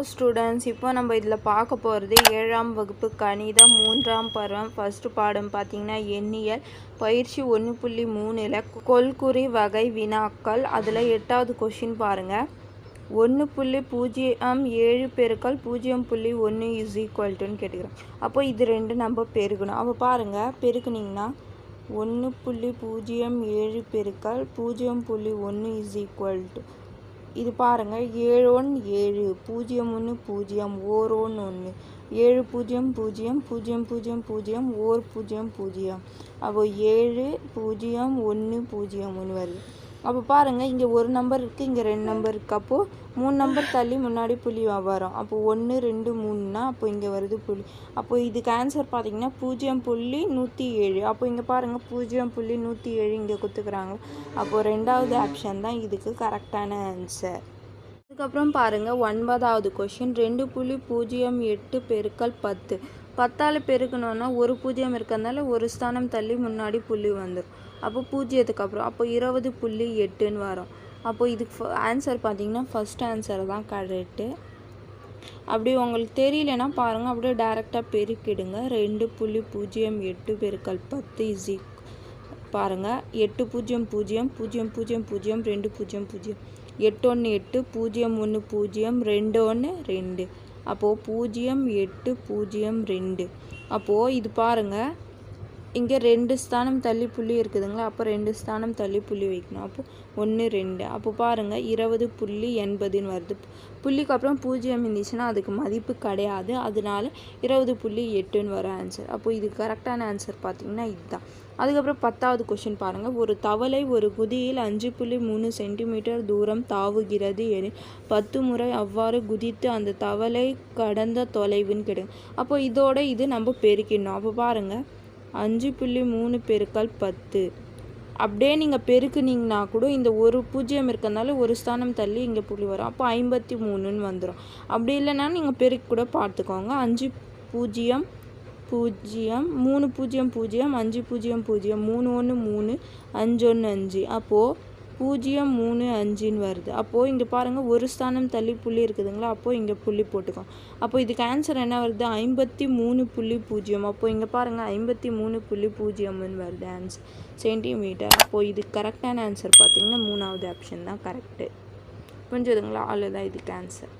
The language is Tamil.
ஹலோ ஸ்டூடெண்ட்ஸ் இப்போ நம்ம இதில் பார்க்க போகிறது ஏழாம் வகுப்பு கணிதம் மூன்றாம் பருவம் ஃபஸ்ட்டு பாடம் பார்த்திங்கன்னா எண்ணியல் பயிற்சி ஒன்று புள்ளி மூணில் கொல்குறி வகை வினாக்கள். அதில் எட்டாவது கொஷின் பாருங்கள் ஒன்று புள்ளி பூஜ்ஜியம் ஏழு பெருக்கள் பூஜ்ஜியம் புள்ளி ஒன்று இஸ் ஈக்குவல்ட்டுன்னு கேட்டுக்கிறோம். அப்போ இது ரெண்டு நம்ம பெருக்கணும். அப்போ பாருங்கள் பெருக்குனிங்கன்னா ஒன்று புள்ளி பூஜ்ஜியம் ஏழு பெருக்கள் பூஜ்ஜியம் புள்ளி ஒன்று இஸ் ஈக்குவல் டு இது பாருங்கள் ஏழு ஒன்று ஏழு பூஜ்ஜியம் ஒன்று பூஜ்ஜியம் ஓர் ஒன்று ஒன்று ஏழு பூஜ்ஜியம் பூஜ்ஜியம் பூஜ்ஜியம் பூஜ்ஜியம் பூஜ்ஜியம் ஓர் பூஜ்ஜியம் பூஜ்ஜியம் அப்போ ஏழு பூஜ்ஜியம் ஒன்று பூஜ்ஜியம் ஒன்று வருது. அப்போ பாருங்கள் இங்கே ஒரு நம்பர் இருக்குது இங்கே ரெண்டு நம்பர் இருக்குது அப்போது மூணு நம்பர் தள்ளி முன்னாடி புள்ளி வியாபாரம் அப்போது ஒன்று ரெண்டு மூணுனா அப்போ இங்கே வருது புள்ளி. அப்போது இதுக்கு ஆன்சர் பார்த்தீங்கன்னா பூஜ்ஜியம் புள்ளி நூற்றி ஏழு. அப்போ இங்கே பாருங்கள் பூஜ்ஜியம் புள்ளி நூற்றி ஏழு இங்கே கொடுத்துக்கிறாங்க. அப்போது ரெண்டாவது ஆப்ஷன் தான் இதுக்கு கரெக்டான ஆன்சர் அதுக்கப்புறம் பாருங்கள் ஒன்பதாவது கொஷின் ரெண்டு புள்ளி பூஜ்ஜியம் எட்டு பெருக்கல் பத்து. பத்தால் பெருக்கணுன்னா ஒரு பூஜ்ஜியம் இருக்கிறதுனால ஒரு ஸ்தானம் தள்ளி முன்னாடி புள்ளி வந்துடும் அப்போ பூஜ்ஜியத்துக்கு அப்புறம் அப்போ இருபது புள்ளி எட்டுன்னு வரும். அப்போ இதுக்கு ஆன்சர் பார்த்தீங்கன்னா ஃபஸ்ட் ஆன்சர் தான் கரெக்டு அப்படி உங்களுக்கு தெரியலனா பாருங்கள் அப்படியே டேரெக்டாக பெருக்கிடுங்க. ரெண்டு புள்ளி பூஜ்ஜியம் எட்டு பெருக்கல் பத்து இஸி பாருங்கள் எட்டு பூஜ்ஜியம் பூஜ்ஜியம் பூஜ்ஜியம் பூஜ்ஜியம் பூஜ்ஜியம் ரெண்டு பூஜ்ஜியம் பூஜ்ஜியம் எட்டு ஒன்று எட்டு பூஜ்ஜியம் ஒன்று பூஜ்ஜியம் ரெண்டு ஒன்று ரெண்டு. அப்போது பூஜ்ஜியம் எட்டு பூஜ்ஜியம் ரெண்டு. அப்போது இது பாருங்கள் இங்கே ரெண்டு ஸ்தானம் தள்ளி புள்ளி இருக்குதுங்களா? அப்போ ரெண்டு ஸ்தானம் தள்ளி புள்ளி வைக்கணும். அப்போ ஒன்று ரெண்டு. அப்போ பாருங்கள் இருபது புள்ளி எண்பதுன்னு வருது. புள்ளிக்கு அப்புறம் பூஜ்ஜியம் இருந்துச்சுன்னா அதுக்கு மதிப்பு கிடையாது. அதனால இருபது புள்ளி எட்டுன்னு வர ஆன்சர் அப்போ இது கரெக்டான ஆன்சர் பார்த்தீங்கன்னா இதுதான். அதுக்கப்புறம் பத்தாவது கொஷின் பாருங்கள் ஒரு தவளை ஒரு குதியில் அஞ்சு புள்ளி மூணு சென்டிமீட்டர் தூரம் தாவுகிறது எனில் பத்து முறை அவ்வாறு குதித்து அந்த தவளை கடந்த தொலைவுன்னு கிடைக்கும் அப்போ இதோட இது நம்ம பெருக்கிடணும். அப்போ பாருங்கள் அஞ்சு புள்ளி மூணு பெருக்கால் பத்து. அப்படியே நீங்கள் பெருக்குனீங்கன்னா கூட இந்த ஒரு பூஜ்ஜியம் இருக்கிறதுனால ஒரு ஸ்தானம் தள்ளி இங்கே புள்ளி வரும். அப்போ ஐம்பத்தி மூணுன்னு வந்துடும் அப்படி இல்லைன்னா நீங்கள் பெருக்கு கூட பார்த்துக்கோங்க. அஞ்சு பூஜ்ஜியம் பூஜ்ஜியம் மூணு பூஜ்ஜியம் பூஜ்ஜியம் அஞ்சு பூஜ்ஜியம் பூஜ்ஜியம் மூணு ஒன்று மூணு அஞ்சு ஒன்று அஞ்சு. அப்போது பூஜ்ஜியம் மூணு அஞ்சுன்னு வருது. அப்போது இங்கே பாருங்கள் ஒரு ஸ்தானம் தள்ளி புள்ளி இருக்குதுங்களா? அப்போது இங்கே புள்ளி போட்டுக்கோம் அப்போ இதுக்கு ஆன்சர் என்ன வருது? ஐம்பத்தி மூணு புள்ளி பூஜ்ஜியம். அப்போது இங்கே பாருங்கள் ஐம்பத்தி மூணு புள்ளி பூஜ்ஜியம்னு வருது ஆன்சர் சென்டிமீட்டர். அப்போது இதுக்கு கரெக்டான ஆன்சர் பார்த்திங்கன்னா மூணாவது ஆப்ஷன் தான் கரெக்டு புரிஞ்சுதுங்களா? அவ்வளோதான் இதுக்கு ஆன்சர்